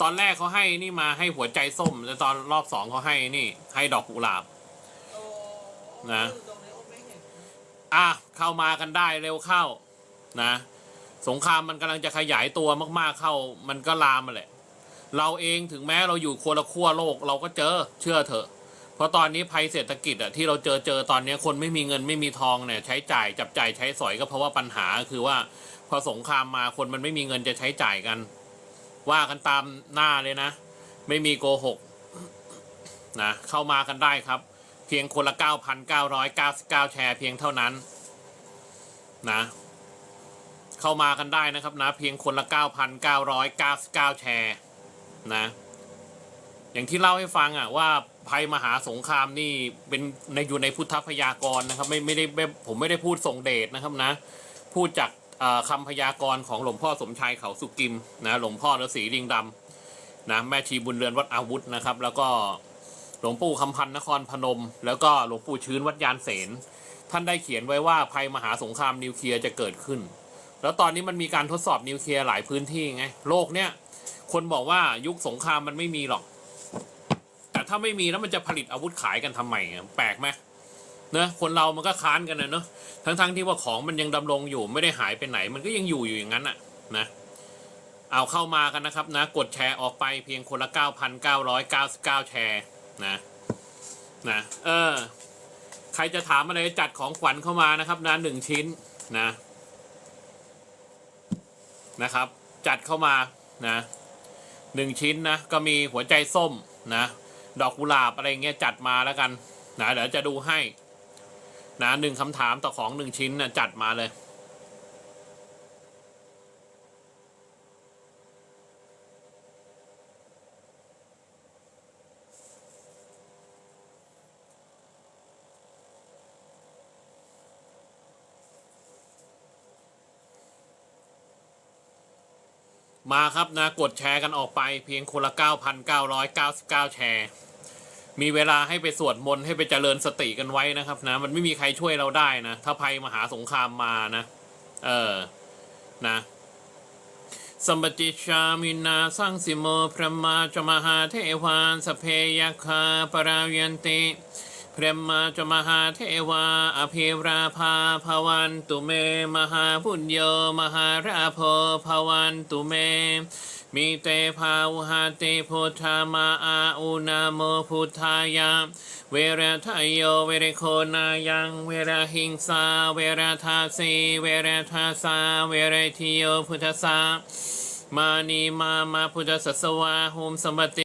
ตอนแรกเขาให้นี่มาให้หัวใจส้มแต่ตอนรอบสองเขาให้นี่ ให้ดอกกุหลาบนะอยู่ตรงนี้โอ้ไม่เห็นอะเข้ามากันได้เร็วเข้า นะ สงครามมันกำลังจะขยายตัวมากๆเข้า มันก็ลามมาแหละ เราเองถึงแม้เราอยู่คนละขั้วโลกเราก็เจอเชื่อเถอะ เพราะตอนนี้ภัยเศรษฐกิจอะที่เราเจอเจอตอนนี้คนไม่มีเงินไม่มีทองเนี่ยใช้จ่ายจับจ่ายใช้สอยก็เพราะว่าปัญหาคือว่าพอสงครามมาคนมันไม่มีเงินจะใช้จ่ายกัน ว่ากันตามหน้าเลยนะ ไม่มีโกหกนะเข้ามากันได้ครับ เพียงคนละ 9,999 แชร์เพียงเท่านั้นนะเข้ามากันได้นะครับนะ เพียงคนละ 9,999 แชร์นะอย่างที่เล่าให้ฟังอะว่าภัยมหาสงครามนี่เป็นในอยู่ในพุทธพยากรณ์นะครับ ไม่ไม่ได้ผมไม่ได้พูดส่งเดชนะครับนะ พูดจาก คำพยากรณ์ของหลวงพ่อสมชายเขาสุกิมนะหลวงพ่อฤาษีลิงดำนะแม่ชีบุญเรือนวัดอาวุธนะครับ แล้วก็หลวงปู่คำพันธ์นครพนม แล้วก็หลวงปู่ชื้นวัดยานเสนท่านได้เขียนไว้ว่าภัยมหาสงครามนิวเคลียร์จะเกิดขึ้น แล้วตอนนี้มันมีการทดสอบนิวเคลียร์หลายพื้นที่ไงโลกเนี้ยคนบอกว่ายุคสงครามมันไม่มีหรอก แต่ถ้าไม่มีแล้วมันจะผลิตอาวุธขายกันทำไมแปลกไหม นะคนเรามันก็ค้านกันนะเนอะทั้งๆที่ว่าของมันยังดำรงอยู่ไม่ได้หายไปไหน มันก็ยังอยู่อยู่อย่างนั้นอะนะเอาเข้ามากันนะครับนะ กดแชร์ออกไปเพียงคนละ 9,999 แชร์นะนะเออ ใครจะถามอะไรจัดของขวัญเข้ามานะครับนะหนึ่งชิ้นนะนะครับ จัดเข้ามานะหนึ่งชิ้นนะก็มีหัวใจส้มนะ ดอกกุหลาบอะไรเงี้ยจัดมาแล้วกันนะเดี๋ยวจะดูให้ นะหนึ่งคำถามต่อของหนึ่งชิ้นนะจัดมาเลย มาครับนะ กดแชร์กันออกไปเพียงคนละ 9,999 แชร์ มีเวลาให้ไปสวดมนต์ให้ไปเจริญสติกันไว้นะครับนะ มันไม่มีใครช่วยเราได้นะ ถ้าภัยมหาสงครามมานะ เออ นะสัมปติชามินาสังสิโมพระมาจมหาเทวานสเพยคาปราเวนติ พระมาจมหาเทวา อภิราภาภวันตุเม มหาพุญโย มหาราโพภวันตุเม มีเตภาวุหาติพุทธามาอาอุนาโมพุทธายาเวรทายโย เวรโคนายัง เวรหิงสา เวรทาสีเวรทาสา เวรทิโยพุทธสา มานีมามาพุทธสัสวาหุมสมบัติ